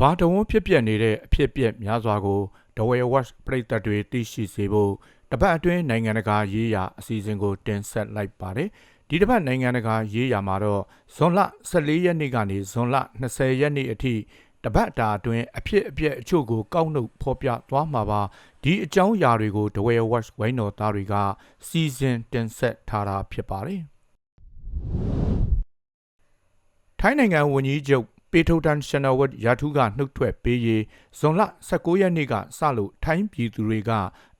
ဘာတဝန်းဖြစ်ပျက်နေတဲ့အဖြစ်အပျက်များစွာကို The Way Watch ပရိသတ်တွေသိရှိစေဖို့တပတ်အတွင်းနိုင်ငံတကာရေးရာအစီအစဉ်ကိုတင်ဆက်လိုက်ပါတယ်။ဒီတစ်ပတ်နိုင်ငံတကာရေးရာမှာတော့ဇွန်လ14ရက်နေ့ကနေဇွန်လ20ရက်နေ့အထိတပတ်တာအတွင်းအဖြစ်အပျက်အချို့ကိုကောက်နှုတ်ဖော်ပြသွားမှာပါဒီအကြောင်းအရာတွေကို The Way Watch ဝိုင်းတော်သားတွေကစီစဉ်တင်ဆက်ထားတာဖြစ်ပါတယ်။ထိုင်းနိုင်ငံဝန်ကြီးချုပ် ပေထိုတန်ရှနာဝတ်ရာထူးကနှုတ်ထွက်ပေးရေးဇွန်လ19ရက်နေ့ကစလို့ထိုင်းပြည်သူတွေက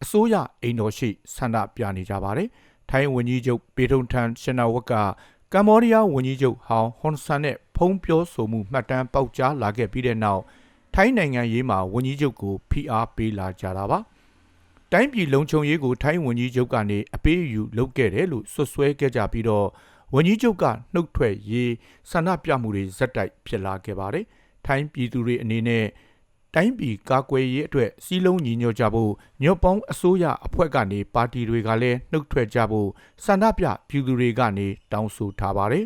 အစိုးရအိမ်တော်ရှိဆန္ဒပြနေကြပါတယ်။ထိုင်းဝန်ကြီးချုပ်ပေထုံထန်ရှနာဝတ်ကကမ္ဘောဒီးယားဝန်ကြီးချုပ်ဟောင်းဟွန်ဆန်နဲ့ဖုံးပြောဆိုမှုမှတ်တမ်းပေါက်ကြားလာခဲ့ပြီးတဲ့နောက်ထိုင်းနိုင်ငံရေးမှာဝန်ကြီးချုပ်ကိုဖိအားပေးလာကြတာပါ။တိုင်းပြည်လုံခြုံရေးကိုထိုင်းဝန်ကြီးချုပ်ကနေအပေးအယူလုပ်ခဲ့တယ်လို့ဆွဆွဲခဲ့ကြပြီးတော့ ဝန်ကြီးချုပ်ကနှုတ်ထွက်ရေးဆန္ဒပြမှုတွေဇက်တိုက်ဖြစ်လာခဲ့ပါတယ်။ထိုင်းပြည်သူတွေအနေနဲ့တိုင်းပြည်ကာကွယ်ရေးအတွက်စီးလုံးညီညွတ်ကြဖို့ညော့ပေါင်းအစိုးရအဖွဲ့ကနေပါတီတွေကလည်းနှုတ်ထွက်ကြဖို့ဆန္ဒပြပြည်သူတွေကနေတောင်းဆိုထားပါတယ်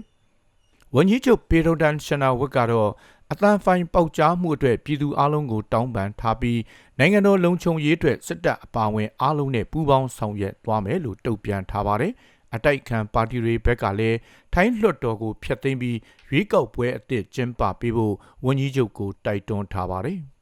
။ဝန်ကြီးချုပ်ပေရိုဒန်ရှနာဝတ်ကတော့အတန်ဖိုင်ပေါက်ကြားမှုအတွက်ပြည်သူအလုံးကို တောင်းပန်ထားပြီးနိုင်ငံတော်လုံခြုံရေးအတွက်စစ်တပ်အပါအဝင်အလုံးနဲ့ပူးပေါင်းဆောင်ရွက်သွားမယ်လို့တုံ့ပြန်ထားပါတယ်။ အတိုက်ခံပါတီတွေဘက်ကလည်းထိုင်းလွှတ်တော်ကိုဖျက်သိမ်းပြီးရွေးကောက်ပွဲအသစ်ကျင်းပပေးဖို့ဝန်ကြီးချုပ်ကိုတိုက်တွန်းထားပါတယ်။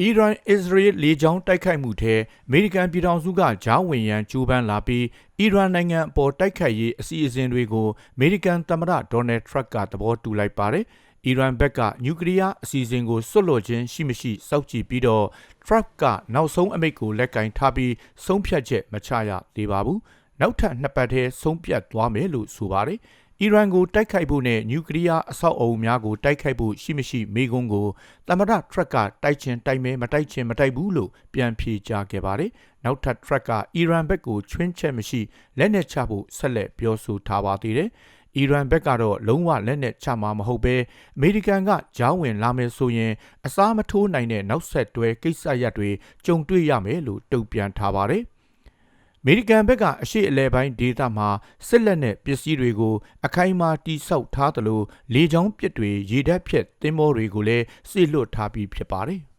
အီရန်အစ္စရေးလေကြောင်းတိုက်ခိုက်မှုထဲအမေရိကန်ပြည်ထောင်စုကဂျားဝင်ရန်ကြိုးပမ်းလာပြီးအီရန်နိုင်ငံအပေါ်တိုက်ခိုက်ရေးအစီအစဉ်တွေကိုအမေရိကန်သမ္မတဒေါ်နယ်ထရက်ကသဘောတူလိုက်ပါတယ်။အီရန်ဘက်ကနျူကလ িয়ার အစီအစဉ်ကိုစွတ်လွတ်ခြင်းရှိမရှိစောင့်ကြည့်ပြီးတော့ Trump ကနောက်ဆုံးအမိန့်ကိုလက်ကင်ထားပြီးဆုံးဖြတ်ချက်မချရသေးပါဘူး။နောက်ထပ်နှစ်ပတ်ထဲဆုံးဖြတ်သွားမယ်လို့ဆိုပါတယ်။အီရန်ကိုတိုက်ခိုက်ဖို့နဲ့နျူကလ িয়ার အဆောက်အအုံများကိုတိုက်ခိုက်ဖို့ရှိမရှိမေးခွန်းကိုသမ္မတ Trump ကတိုက်ချင်တိုက်မဲမတိုက်ချင်မတိုက်ဘူးလို့ပြန်ဖြေကြားခဲ့ပါတယ်။နောက်ထပ် Trump ကအီရန်ဘက်ကိုချွင်းချက်မရှိလက်နက်ချဖို့ဆက်လက်ပြောဆိုထားပါသေးတယ်။ အီရန်ဘက်ကတော့လုံးဝလက်နက်ချမှာမဟုတ်ဘဲအမေရိကန်ကကြောင်းဝင်လာမယ်ဆိုရင် အစားမထိုးနိုင်တဲ့နောက်ဆက်တွဲကိစ္စရပ်တွေကြုံတွေ့ရမယ်လို့တုံ့ပြန်ထားပါတယ်။အမေရိကန်ဘက်ကအရှိအလဲပိုင်းဒေသမှာစစ်လက်နက်ပစ္စည်းတွေကို အခိုင်အမာတိစောက်ထားသလိုလေကြောင်းပစ်တွေရေတပ်ဖြက်သင်္ဘောတွေကိုလည်းစစ်လွတ်ထားပြီးဖြစ်ပါတယ်။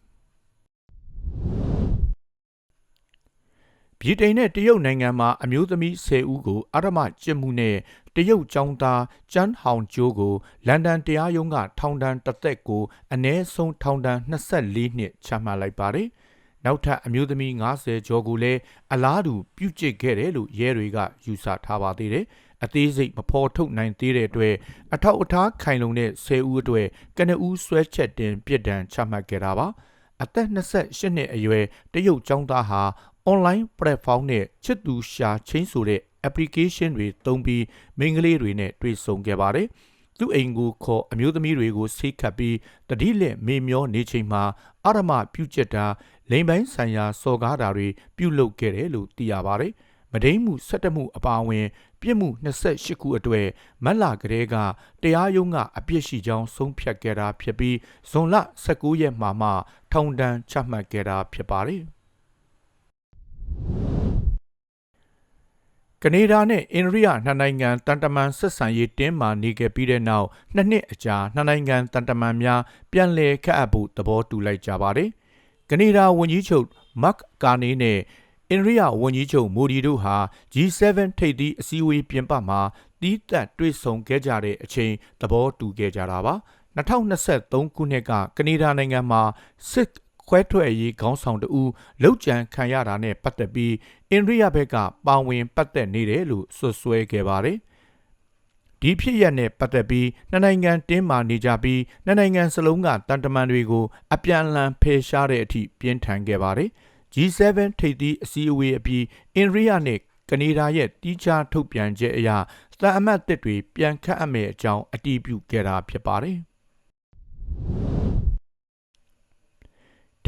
ဗြိတိန်နဲ့တရုတ်နိုင်ငံမှာအမျိုးသမီး10ဦးကိုအရမကျစ်မှုနဲ့တ ရုတ်ចောင်းသားကျန်းဟောင်ကျိုးကိုလန်ဒန်တရားရုံးကထောင်ဒဏ်တစ်သက်ကိုအ ਨੇ ဆုံးထောင်ဒဏ်24နှစ်ချမှတ်လိုက်ပါတယ်။နောက်ထပ်အမျိုးသမီး90ကျော်ကိုလည်းအလားတူပြုကျစ်ခဲ့တယ်လို့ရဲတွေကယူဆထားပါသေးတယ်။အသေးစိတ်မဖော်ထုတ်နိုင်သေးတဲ့အတွက်အထောက်အထားခိုင်လုံတဲ့10ဦးအတွက်ကနဦးဆွဲချက်တင်ပြစ်ဒဏ်ချမှတ်ခဲ့တာပါ။အသက်28နှစ်အရွယ်တရုတ်ចောင်းသားဟာ online platform နဲ့ချစ်သူရှာချင်းဆိုတဲ့ application တွေသုံးပြီးမိန်းကလေးတွေနဲ့တွေ့ဆုံခဲ့ပါတယ်။သူ့အိမ်ကိုခေါ်အမျိုးသမီးတွေကိုဆိတ်ခတ်ပြီးတတိလက်မေမျောနေချိန်မှာအရမပြုတ်ကျက်တာလိမ်ပိုင်းဆိုင်ရာစော်ကားတာတွေပြုလုပ်ခဲ့တယ်လို့သိရပါတယ်။မဒိန်မှု၁၇မှုအပါအဝင် ပြစ်မှု28ခုအတွေ့မက်လာကလေးကတရားရုံးကအပြစ်ရှိကြောင်းဆုံးဖြတ်ခဲ့တာဖြစ်ပြီးဇွန်လ19ရက်မှာမှထောင်ဒဏ်ချမှတ်ခဲ့တာဖြစ်ပါတယ်။ ကနေဒါနဲ့အိန္ဒိယနှစ်နိုင်ငံတန်တမန်ဆက်ဆံရေးတင်းမာနေခဲ့ပြီးတဲ့နောက်နှစ်နှစ်အကြာနှစ်နိုင်ငံတန်တမန်များပြန်လည်ခန့်အပ်ဖို့သဘောတူလိုက်ကြပါတယ်။ကနေဒါဝန်ကြီးချုပ်မတ်ကာနီနဲ့အိန္ဒိယဝန်ကြီးချုပ်မိုဒီတို့ဟာ G7 ထိပ်သီးအစည်းအဝေးပြင်ပမှာတီးသက်တွေ့ဆုံခဲ့ကြတဲ့အချိန်သဘောတူခဲ့ကြတာပါ။2023ခုနှစ်ကကနေဒါနိုင်ငံမှာစစ်ခွဲထွက်ရေးခေါင်းဆောင်တဦးလောက်ကျန်ခံရတာနဲ့ပတ်သက်ပြီး အိန္ဒိယဘက်ကပါဝင်ပတ်သက်နေတယ်လို့ဆွဆွဲခဲ့ပါတယ်။ဒီဖြစ်ရပ်နဲ့ပတ်သက်ပြီးနှစ်နိုင်ငံတင်းမာနေကြပြီးနှစ်နိုင်ငံစလုံးကတန်တမန်တွေကိုအပြန်အလှန်ဖယ်ရှားတဲ့အထိပြင်းထန်ခဲ့ပါတယ်။ G7 ထိပ်သီးအစည်းအဝေးအပြီးအိန္ဒိယနဲ့ကနေဒါရဲ့တီးခြားထုတ်ပြန်ချက်အရသံအမတ်တစ်တွေပြန်ခန့်အပ်မယ်အကြောင်းအတည်ပြုခဲ့တာဖြစ်ပါတယ်။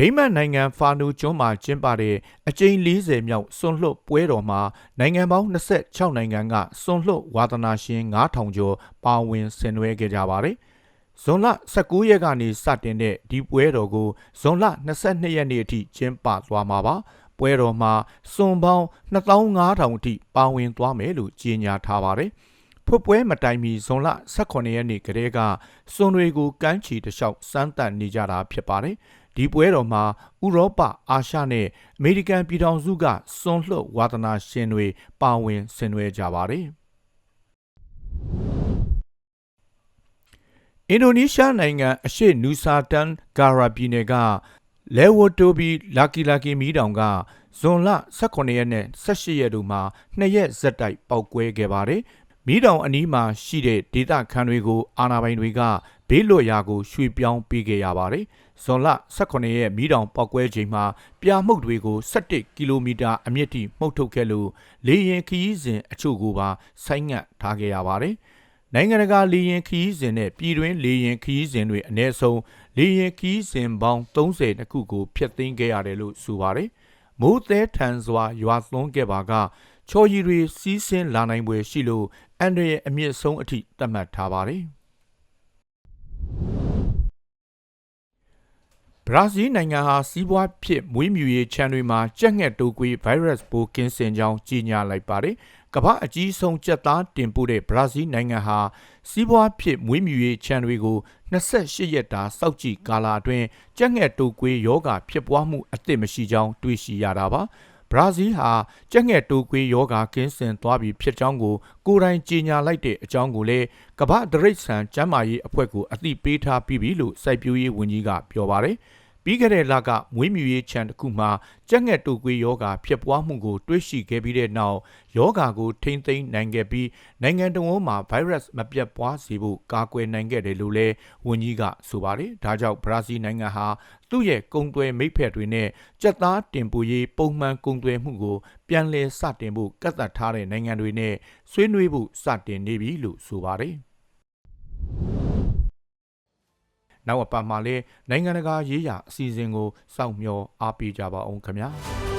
ဒိမတ်နိုင်ငံဖာနူကျွန်းမှာကျင်းပတဲ့အကြိမ်40မြောက်စွန်လွတ်ပွဲတော်မှာနိုင်ငံပေါင်း26နိုင်ငံကစွန်လွတ်ဝါသနာရှင်9000ကျော်ပါဝင်ဆင်နွှဲခဲ့ကြပါတယ်။ဇွန်လ19ရက်ကနေစတင်တဲ့ဒီပွဲတော်ကိုဇွန်လ22ရက်နေ့အထိကျင်းပသွားမှာပါ။ပွဲတော်မှာစွန်ပေါင်း2500အထိပါဝင်သွားမယ်လို့ကြေညာထားပါတယ်။ဖဖွက်ပွဲမတိုင်မီဇွန်လ18ရက်နေ့ကတည်းကစွန်တွေကိုကမ်းချီတလျှောက်စမ်းသပ်နေကြတာဖြစ်ပါတယ်။ ဒီပွဲတော်မှာဥရောပအာရှနဲ့အမေရိကန်ပြည်ထောင်စုကစွန်လွှတ်ဝါသနာရှင်တွေပါဝင်ဆင်နွှဲကြပါတယ်။အင်ဒိုနီးရှားနိုင်ငံအရှေ့နူဆာတန်ဂါရာပြည်နယ်ကလဲဝတိုဘီလာကီလာကီမီတောင်ကဇွန်လ18ရက်နဲ့18ရက်တို့မှာနှစ်ရက်ဇက်တိုက်ပောက်ကွဲခဲ့ပါတယ်။မီးတောင်အနီးမှာရှိတဲ့ဒေသခံတွေကိုအာဏာပိုင်တွေက ဘေးလွတ်ရာကိုရွှေ့ပြောင်းပေးခဲ့ရပါတယ်။ဇွန်လ18ရက်မီးတောင်ပောက်ကွဲချိန်မှာပြာမှုတ်တွေကို17ကီလိုမီတာအမြင့်ထိမှုတ်ထုတ်ခဲ့လို့လေရင်ခီးစဉ်အချို့ကိုပါဆိုင်းငံ့ထားခဲ့ရပါတယ်။နိုင်ငံတကာလေရင်ခီးစဉ်နဲ့ပြည်တွင်းလေရင်ခီးစဉ်တွေအ ਨੇ ဆုံးလေရင်ခီးစဉ်ပေါင်း30တခုကိုဖျက်သိမ်းခဲ့ရတယ်လို့ဆိုပါတယ်။မိုးသည်ထန်စွာရွာသွန်းခဲ့ပါကချော်ရီတွေစီးဆင်းလာနိုင်ပွဲရှိလို့အန်ဒရရဲ့အမြင့်ဆုံးအထိသတ်မှတ်ထားပါတယ်။ ဘရာဇီးနိုင်ငံဟာစီးပွားဖြစ်မွေးမြူရေးခြံတွေမှာကြက်ငှက်တိုးကွေးဗိုင်းရပ်စ်ပိုးကင်းစင်ကြောင်းကြီးညာလိုက်ပါတယ်။ကမ္ဘာအကြီးဆုံးကြက်သားတင်ပို့တဲ့ဘရာဇီးနိုင်ငံဟာစီးပွားဖြစ်မွေးမြူရေးခြံတွေကို28ရက်တာစောက်ကြည့်ကာလအတွင်းကြက်ငှက်တိုးကွေးယောဂဖြစ်ပွားမှုအသစ်မရှိကြောင်းတွေ့ရှိရတာပါ ဘရာဇီးဟာကြက်ငှက်တိုးကွေးယောဂကင်းစင်သွားပြီဖြစ်ကြောင်းကိုကိုယ်တိုင်ကြေညာလိုက်တဲ့အကြောင်းကိုလည်းကမ္ဘာဒရိတ်ဆန်ကျန်းမာရေးအဖွဲ့ကိုအသိပေးထားပြီးပြီလို့စိုက်ပျိုးရေးဝန်ကြီးကပြောပါတယ်။ ပြီးခဲ့တဲ့လကမွေးမြူရေးခြံတစ်ခုမှာကြက်ငှက်တူကွေးယောဂဖြစ်ပွားမှုကိုတွေ့ရှိခဲ့ပြီးတဲ့နောက်ယောဂကိုထိမ့်သိမ်းနိုင်ခဲ့ပြီးနိုင်ငံတော်မှာဗိုင်းရပ်စ်မပြတ်ပွားစေဖို့ကာကွယ်နိုင်ခဲ့တယ်လို့လည်းဝန်ကြီးကဆိုပါတယ်။ဒါကြောင့်ဘရာဇီးနိုင်ငံဟာသူ့ရဲ့ကုံသွဲမိဖက်တွေနဲ့ကြက်သားတင်ပို့ရေးပုံမှန်ကုံသွဲမှုကိုပြန်လည်စတင်ဖို့ကန့်သတ်ထားတဲ့နိုင်ငံတွေနဲ့ဆွေးနွေးဖို့စတင်နေပြီလို့ဆိုပါတယ်။ နောက်အပတ်မှာလည်းနိုင်ငံတကာရေးရာအစီအစဉ်ကိုစောင့်မျှော်အားပေးကြပါအောင်ခင်ဗျာ။